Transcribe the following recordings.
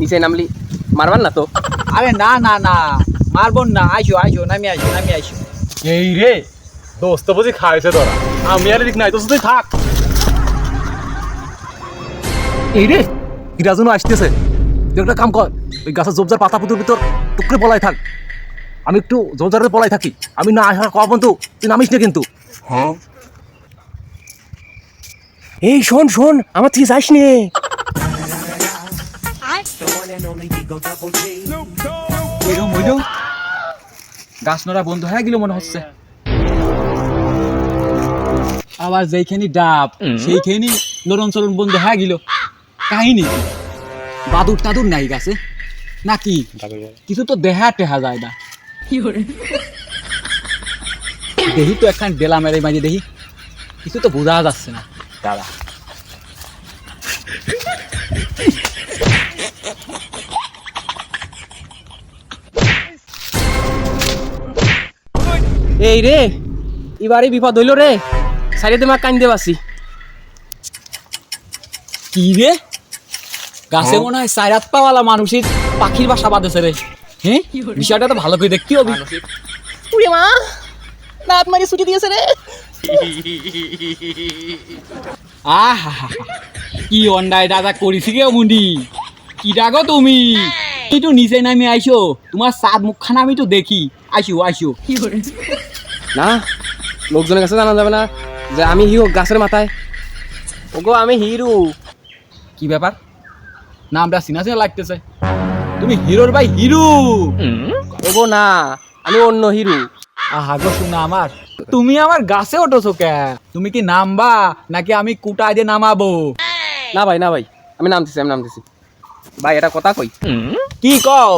নিচে নামলি মারবার না তো? আরে না না না মারবন না। আইসো আইসো নামি আইসো নামি আইসো। এই রে দোস্ত বুঝি খাইছে তোরা। আমি আর দিক নাই তো তুই থাক। এই রে হিরাজনও আসতেছে। তুই একটা কাম কর ওই গাছের জবজার পাতা পুতুর ভিতর টুকরে পলাই থাক। আমি একটু জবজারের পলাই থাকি। আমি না আসার কখন কিন্তু তুই নামিস না কিন্তু। হ্যাঁ। এই শোন শোন আমার হইল গাছ নড়া বন্ধ হয়ে গেল মনে হচ্ছে। আবার যেইখানি ডাব সেইখানি নরম চরণ বন্ধ হয়ে গেল। কাহিনী কি? বাদুর টাদুর নাই গাছে? নাকি? কিছু তো দেহা টেহা যায় না। দেখি তো একখান ডেলা মেরে মাঝে দেখি কিছু তো বোঝা যাচ্ছে না। দাদা এই রে এবারে বিপদ হইল রে। সাইডে তোমার কান্দে বাসি। কি রে? গাছে মনে হয় সাইরাত পাওয়ালা মানুষের পাখির বাসা বাঁধেছে রে। হ্যাঁ বিষয়টা তো ভালো করে দেখতে হবে। উড়ে মা দাঁত মারি ছুটি দিয়েছে রে। আহা কি অন্যায় দাদা করিস গে মুন্ডি। কি ডাকো তুমি? একটু নিচে নামে আইসো। তোমার সাত মুখখানা আমি তো দেখি। আইসো আইসো। না লোকজনের কাছে জানা যাবে না যে আমি হিরো গাছের মাথায়। ওগো আমি হিরো। কি ব্যাপার? নামটা চিনা চিনা লাগতেছে। তুমি হিরোর ভাই হিরো। ওগো না আমি অন্য হিরো। আহা গো শোনা আমার। তুমি আমার গাছে ওঠোছো কে তুমি কি নামবা নাকি আমি কুটায় দিয়ে নামাবো? না ভাই না ভাই আমি নামতেছি আমি নামতেছি। ভাই এটা কথা কই? কি কও?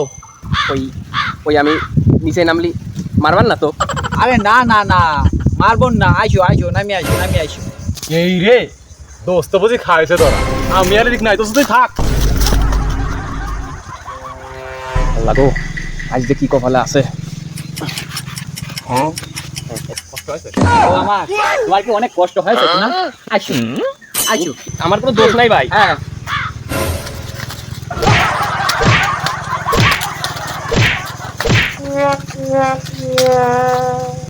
ওই ওই আমি নিচে নামলি মারবার না তো? আরে না না না মারবন না। আইসো আইসো নামি আইসো নামি আইসো। এই রে দোস্ত বুঝি খাইছে তোরা। আমি আর দিক নাই তো তুই থাক। আল্লাহ গো আজ যে কি কপালে আছে। ও আমার তোমার কি অনেক কষ্ট হয়েছে না? আইসো। আইসো। আমার কোনো দোষ নাই ভাই। হ্যাঁ। yeah, yeah.